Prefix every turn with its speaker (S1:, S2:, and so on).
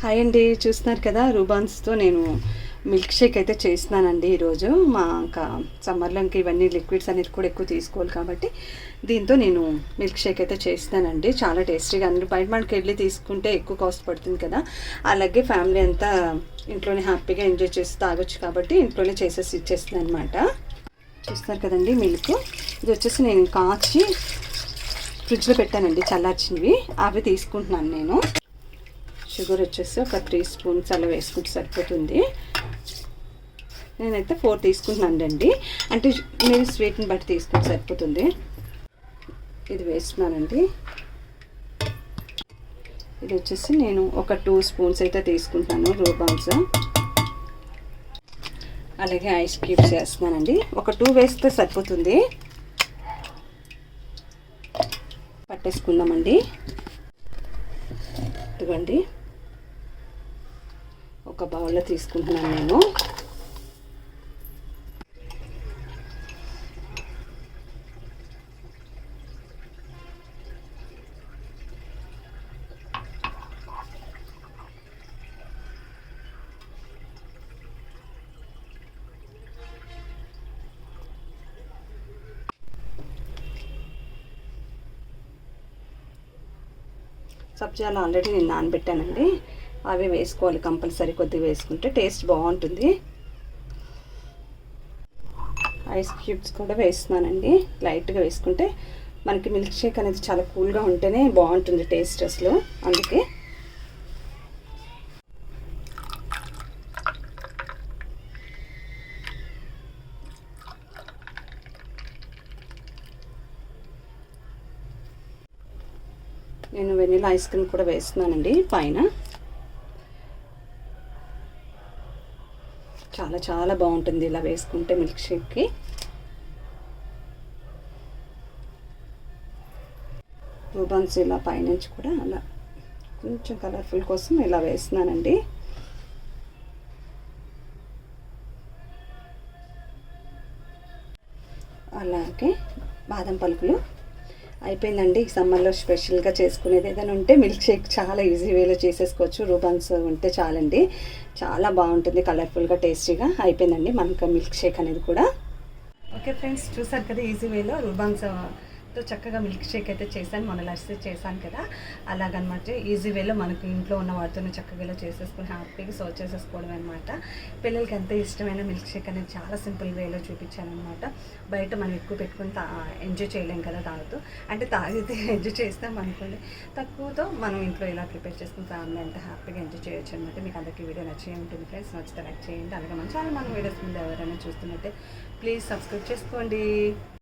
S1: Hi అండి చూస్తున్నారు కదా రూబాన్స్తో నేను మిల్క్ షేక్ అయితే చేస్తున్నానండి ఈరోజు. మా ఇంకా సమ్మర్లో ఇంకా ఇవన్నీ లిక్విడ్స్ అనేది కూడా ఎక్కువ తీసుకోవాలి కాబట్టి దీంతో నేను మిల్క్ షేక్ అయితే చేస్తానండి చాలా టేస్టీగా అందరూ బయట మనకి వెళ్ళి తీసుకుంటే ఎక్కువ కాస్ట్ పడుతుంది కదా. అలాగే ఫ్యామిలీ అంతా ఇంట్లోనే హ్యాపీగా ఎంజాయ్ చేసి తాగొచ్చు కాబట్టి ఇంట్లోనే చేసేసి ఇచ్చేస్తుంది అనమాట చూస్తున్నారు కదండి మిల్క్. ఇది వచ్చేసి నేను కాచి ఫ్రిడ్జ్లో పెట్టానండి చల్లార్చినవి. అవి తీసుకుంటున్నాను నేను. షుగర్ వచ్చేసి ఒక త్రీ స్పూన్స్ అలా వేసుకుంటే సరిపోతుంది. నేనైతే ఫోర్ తీసుకుంటున్నాను అండి. అంటే మీరు స్వీట్ని బట్టి తీసుకుంటే సరిపోతుంది. ఇది వేస్తున్నానండి. ఇది వచ్చేసి నేను ఒక టూ స్పూన్స్ అయితే తీసుకుంటాను రూబాన్స్ అలాగే ఐస్ క్యూబ్స్ వేస్తున్నానండి. ఒక టూ వేస్తే సరిపోతుంది. పట్టేసుకుందామండి. ఇదిగోండి. ఒక బౌల్లో తీసుకుంటున్నాను నేను. సబ్జాలు ఆల్రెడీ నేను నానబెట్టానండి. అవి వేసుకోవాలి కంపల్సరీ కొద్దిగా వేసుకుంటే టేస్ట్ బాగుంటుంది. ఐస్ క్యూబ్స్ కూడా వేస్తున్నానండి. లైట్గా వేసుకుంటే మనకి మిల్క్ షేక్ అనేది చాలా కూల్గా ఉంటేనే బాగుంటుంది టేస్ట్ అసలు. అందుకే నేను వెనీలా ఐస్ క్రీమ్ కూడా వేస్తున్నానండి పైన. చాలా చాలా బాగుంటుంది. ఇలా వేసుకుంటే మిల్క్ షేక్కి రూబన్స్ ఇలా పైనుంచి కూడా అలా కొంచెం కలర్ఫుల్ కోసం ఇలా వేస్తున్నానండి. అలాగే బాదం పలుకులు అయిపోయిందండి. సమ్మర్లో స్పెషల్గా చేసుకునేది ఏదైనా ఉంటే మిల్క్ షేక్ చాలా ఈజీ వేలో చేసేసుకోవచ్చు. రూబాన్స్ ఉంటే చాలండి. చాలా బాగుంటుంది కలర్ఫుల్గా టేస్టీగా అయిపోయిందండి మనకు మిల్క్ షేక్ అనేది కూడా. ఓకే ఫ్రెండ్స్ చూసారు కదా ఈజీ వేలో రూబాన్స్ తో చక్కగా మిల్క్ షేక్ అయితే చేశాను. మన లస్సీ చేశాను కదా. అలాగనమాట. ఈజీ వేలో మనకు ఇంట్లో ఉన్న వాటితోనే చక్కగా ఇలా చేసేసుకుని హ్యాపీగా సర్వ్ చేసేసుకోవడం అనమాట పిల్లలకి ఎంత ఇష్టమైన మిల్క్ షేక్ అనేది చాలా సింపుల్ వేలో చూపించాను అనమాట బయట మనం ఎక్కువ పెట్టుకుని ఎంజాయ్ చేయలేం కదా తాగుతూ. అంటే తాగితే ఎంజాయ్ చేస్తాం అనుకోండి. తక్కువతో మనం ఇంట్లో ఇలా ప్రిపేర్ చేసుకుని ఫ్యామిలీ అంతా హ్యాపీగా ఎంజాయ్ చేయొచ్చు అనమాట మీకు అందరికీ వీడియో నచ్చే ఉంటుంది ఫ్రెండ్స్ నచ్చితే లైక్ చేయండి. అలాగే మన ఛానల్ మన వీడియోస్ ముందు ఎవరైనా చూస్తున్నట్టే ప్లీజ్ సబ్స్క్రైబ్ చేసుకోండి.